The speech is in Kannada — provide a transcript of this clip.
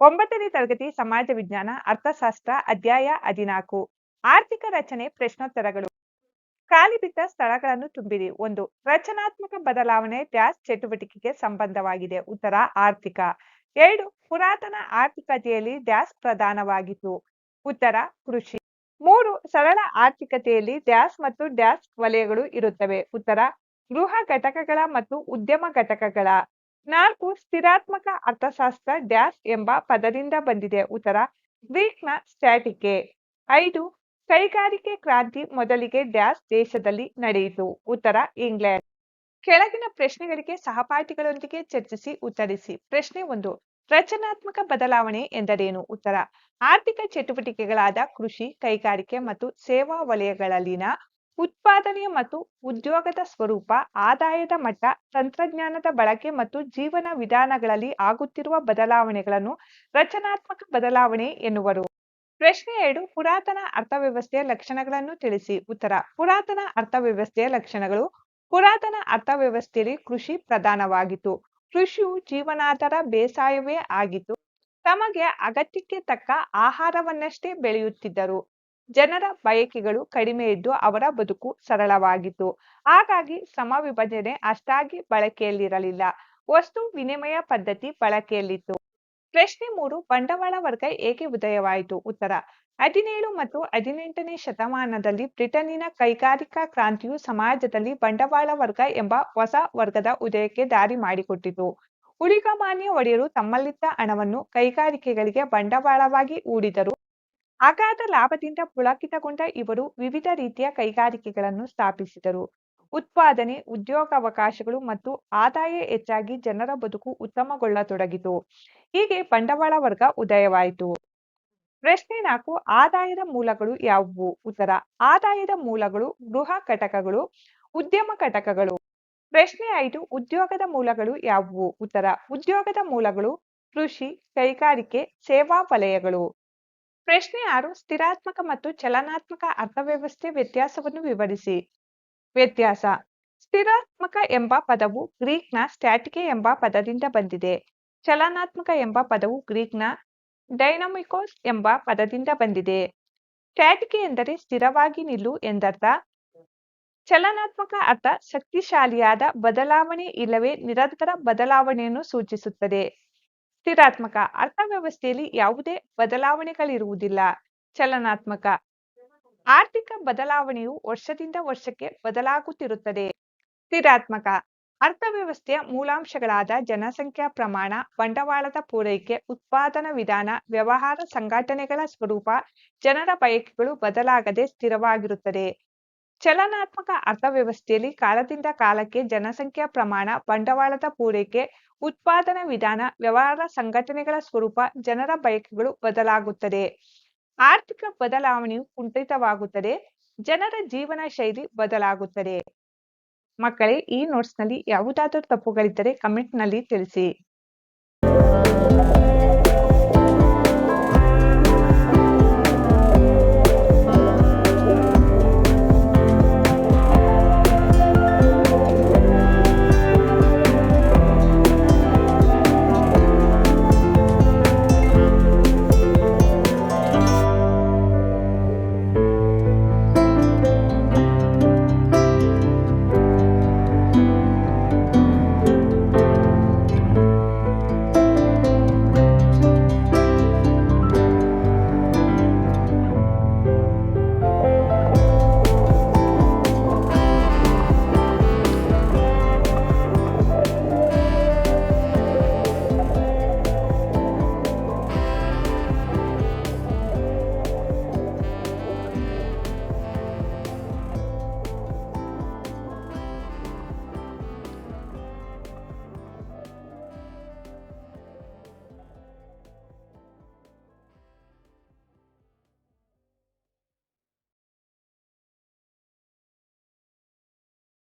ಒಂಬತ್ತನೇ ತರಗತಿ ಸಮಾಜ ವಿಜ್ಞಾನ, ಅರ್ಥಶಾಸ್ತ್ರ, ಅಧ್ಯಾಯ ಹದಿನಾಲ್ಕು. ಆರ್ಥಿಕ ರಚನೆ, ಪ್ರಶ್ನೋತ್ತರಗಳು. ಖಾಲಿ ಬಿದ್ದ ಸ್ಥಳಗಳನ್ನು ತುಂಬಿರಿ. ಒಂದು, ರಚನಾತ್ಮಕ ಬದಲಾವಣೆ ಡ್ಯಾಶ್ ಚಟುವಟಿಕೆಗೆ ಸಂಬಂಧವಾಗಿದೆ. ಉತ್ತರ, ಆರ್ಥಿಕ. ಎರಡು, ಪುರಾತನ ಆರ್ಥಿಕತೆಯಲ್ಲಿ ಡ್ಯಾಶ್ ಪ್ರಧಾನವಾಗಿತ್ತು. ಉತ್ತರ, ಕೃಷಿ. ಮೂರು, ಸರಳ ಆರ್ಥಿಕತೆಯಲ್ಲಿ ಡ್ಯಾಶ್ ಮತ್ತು ಡ್ಯಾಶ್ ವಲಯಗಳು ಇರುತ್ತವೆ. ಉತ್ತರ, ಗೃಹ ಘಟಕಗಳ ಮತ್ತು ಉದ್ಯಮ ಘಟಕಗಳ. ನಾಲ್ಕು ಸ್ಥಿರಾತ್ಮಕ ಅರ್ಥಶಾಸ್ತ್ರ ಡ್ಯಾಶ್ ಎಂಬ ಪದದಿಂದ ಬಂದಿದೆ. ಉತ್ತರ, ಗ್ರೀಕ್ನ ಸ್ಟ್ಯಾಟಿಕೆ. ಐದು, ಕೈಗಾರಿಕೆ ಕ್ರಾಂತಿ ಮೊದಲಿಗೆ ಡ್ಯಾಶ್ ದೇಶದಲ್ಲಿ ನಡೆಯಿತು. ಉತ್ತರ, ಇಂಗ್ಲೆಂಡ್. ಕೆಳಗಿನ ಪ್ರಶ್ನೆಗಳಿಗೆ ಸಹಪಾಠಿಗಳೊಂದಿಗೆ ಚರ್ಚಿಸಿ ಉತ್ತರಿಸಿ. ಪ್ರಶ್ನೆ ಒಂದು, ರಚನಾತ್ಮಕ ಬದಲಾವಣೆ ಎಂದರೇನು? ಉತ್ತರ, ಆರ್ಥಿಕ ಚಟುವಟಿಕೆಗಳಾದ ಕೃಷಿ, ಕೈಗಾರಿಕೆ ಮತ್ತು ಸೇವಾ ವಲಯಗಳಲ್ಲಿನ ಉತ್ಪಾದನೆ ಮತ್ತು ಉದ್ಯೋಗದ ಸ್ವರೂಪ, ಆದಾಯದ ಮಟ್ಟ, ತಂತ್ರಜ್ಞಾನದ ಬಳಕೆ ಮತ್ತು ಜೀವನ ವಿಧಾನಗಳಲ್ಲಿ ಆಗುತ್ತಿರುವ ಬದಲಾವಣೆಗಳನ್ನು ರಚನಾತ್ಮಕ ಬದಲಾವಣೆ ಎನ್ನುವರು. ಪ್ರಶ್ನೆ ಎರಡು, ಪುರಾತನ ಅರ್ಥವ್ಯವಸ್ಥೆಯ ಲಕ್ಷಣಗಳನ್ನು ತಿಳಿಸಿ. ಉತ್ತರ, ಪುರಾತನ ಅರ್ಥವ್ಯವಸ್ಥೆಯ ಲಕ್ಷಣಗಳು. ಪುರಾತನ ಅರ್ಥವ್ಯವಸ್ಥೆಯಲ್ಲಿ ಕೃಷಿ ಪ್ರಧಾನವಾಗಿತ್ತು. ಕೃಷಿಯು ಜೀವನಾಧಾರ ಬೇಸಾಯವೇ ಆಗಿತ್ತು. ತಮಗೆ ಅಗತ್ಯಕ್ಕೆ ತಕ್ಕ ಆಹಾರವನ್ನಷ್ಟೇ ಬೆಳೆಯುತ್ತಿದ್ದರು. ಜನರ ಬಯಕೆಗಳು ಕಡಿಮೆ ಇದ್ದು ಅವರ ಬದುಕು ಸರಳವಾಗಿತ್ತು. ಹಾಗಾಗಿ ಸಮ ವಿಭಜನೆ ಅಷ್ಟಾಗಿ ಬಳಕೆಯಲ್ಲಿರಲಿಲ್ಲ. ವಸ್ತು ವಿನಿಮಯ ಪದ್ಧತಿ ಬಳಕೆಯಲ್ಲಿತ್ತು. ಪ್ರಶ್ನೆ ಮೂರು, ಬಂಡವಾಳ ವರ್ಗ ಏಕೆ ಉದಯವಾಯಿತು? ಉತ್ತರ, ಹದಿನೇಳು ಮತ್ತು ಹದಿನೆಂಟನೇ ಶತಮಾನದಲ್ಲಿ ಬ್ರಿಟನ್ನಿನ ಕೈಗಾರಿಕಾ ಕ್ರಾಂತಿಯು ಸಮಾಜದಲ್ಲಿ ಬಂಡವಾಳ ವರ್ಗ ಎಂಬ ಹೊಸ ವರ್ಗದ ಉದಯಕ್ಕೆ ದಾರಿ ಮಾಡಿಕೊಟ್ಟಿತು. ಉಳಿಗಮಾನ್ಯ ಒಡೆಯರು ತಮ್ಮಲ್ಲಿದ್ದ ಹಣವನ್ನು ಕೈಗಾರಿಕೆಗಳಿಗೆ ಬಂಡವಾಳವಾಗಿ ಹೂಡಿದರು. ಅಗಾಧ ಲಾಭದಿಂದ ಪುಳಕಿತಗೊಂಡ ಇವರು ವಿವಿಧ ರೀತಿಯ ಕೈಗಾರಿಕೆಗಳನ್ನು ಸ್ಥಾಪಿಸಿದರು. ಉತ್ಪಾದನೆ, ಉದ್ಯೋಗಾವಕಾಶಗಳು ಮತ್ತು ಆದಾಯ ಹೆಚ್ಚಾಗಿ ಜನರ ಬದುಕು ಉತ್ತಮಗೊಳ್ಳತೊಡಗಿತು. ಹೀಗೆ ಬಂಡವಾಳ ವರ್ಗ ಉದಯವಾಯಿತು. ಪ್ರಶ್ನೆ ನಾಲ್ಕು, ಆದಾಯದ ಮೂಲಗಳು ಯಾವುವು? ಉತ್ತರ, ಆದಾಯದ ಮೂಲಗಳು ಗೃಹ ಘಟಕಗಳು, ಉದ್ಯಮ ಘಟಕಗಳು. ಪ್ರಶ್ನೆ ಐದು, ಉದ್ಯೋಗದ ಮೂಲಗಳು ಯಾವುವು? ಉತ್ತರ, ಉದ್ಯೋಗದ ಮೂಲಗಳು ಕೃಷಿ, ಕೈಗಾರಿಕೆ, ಸೇವಾ ವಲಯಗಳು. ಪ್ರಶ್ನೆ ಆರು, ಸ್ಥಿರಾತ್ಮಕ ಮತ್ತು ಚಲನಾತ್ಮಕ ಅರ್ಥವ್ಯವಸ್ಥೆ ವ್ಯತ್ಯಾಸವನ್ನು ವಿವರಿಸಿ. ವ್ಯತ್ಯಾಸ, ಸ್ಥಿರಾತ್ಮಕ ಎಂಬ ಪದವು ಗ್ರೀಕ್ನ ಸ್ಟ್ಯಾಟಿಕೆ ಎಂಬ ಪದದಿಂದ ಬಂದಿದೆ. ಚಲನಾತ್ಮಕ ಎಂಬ ಪದವು ಗ್ರೀಕ್ನ ಡೈನಮಿಕೋಸ್ ಎಂಬ ಪದದಿಂದ ಬಂದಿದೆ. ಸ್ಟ್ಯಾಟಿಕೆ ಎಂದರೆ ಸ್ಥಿರವಾಗಿ ನಿಲ್ಲು ಎಂದರ್ಥ. ಚಲನಾತ್ಮಕ ಅರ್ಥ ಶಕ್ತಿಶಾಲಿಯಾದ ಬದಲಾವಣೆ ಇಲ್ಲವೇ ನಿರಂತರ ಬದಲಾವಣೆಯನ್ನು ಸೂಚಿಸುತ್ತದೆ. ಸ್ಥಿರಾತ್ಮಕ ಅರ್ಥವ್ಯವಸ್ಥೆಯಲ್ಲಿ ಯಾವುದೇ ಬದಲಾವಣೆಗಳಿರುವುದಿಲ್ಲ. ಚಲನಾತ್ಮಕ ಆರ್ಥಿಕ ಬದಲಾವಣೆಯು ವರ್ಷದಿಂದ ವರ್ಷಕ್ಕೆ ಬದಲಾಗುತ್ತಿರುತ್ತದೆ. ಸ್ಥಿರಾತ್ಮಕ ಅರ್ಥವ್ಯವಸ್ಥೆಯ ಮೂಲಾಂಶಗಳಾದ ಜನಸಂಖ್ಯಾ ಪ್ರಮಾಣ, ಬಂಡವಾಳದ ಪೂರೈಕೆ, ಉತ್ಪಾದನಾ ವಿಧಾನ, ವ್ಯವಹಾರ ಸಂಘಟನೆಗಳ ಸ್ವರೂಪ, ಜನರ ಬಯಕೆಗಳು ಬದಲಾಗದೆ ಸ್ಥಿರವಾಗಿರುತ್ತದೆ. ಚಲನಾತ್ಮಕ ಅರ್ಥವ್ಯವಸ್ಥೆಯಲ್ಲಿ ಕಾಲದಿಂದ ಕಾಲಕ್ಕೆ ಜನಸಂಖ್ಯಾ ಪ್ರಮಾಣ, ಬಂಡವಾಳದ ಪೂರೈಕೆ, ಉತ್ಪಾದನಾ ವಿಧಾನ, ವ್ಯವಹಾರ ಸಂಘಟನೆಗಳ ಸ್ವರೂಪ, ಜನರ ಬಯಕೆಗಳು ಬದಲಾಗುತ್ತದೆ. ಆರ್ಥಿಕ ಬದಲಾವಣೆಯು ಕುಂಠಿತವಾಗುತ್ತದೆ. ಜನರ ಜೀವನ ಶೈಲಿ ಬದಲಾಗುತ್ತದೆ. ಮಕ್ಕಳೇ, ಈ ನೋಟ್ಸ್ನಲ್ಲಿ ಯಾವುದಾದರೂ ತಪ್ಪುಗಳಿದ್ದರೆ ಕಮೆಂಟ್ನಲ್ಲಿ ತಿಳಿಸಿ.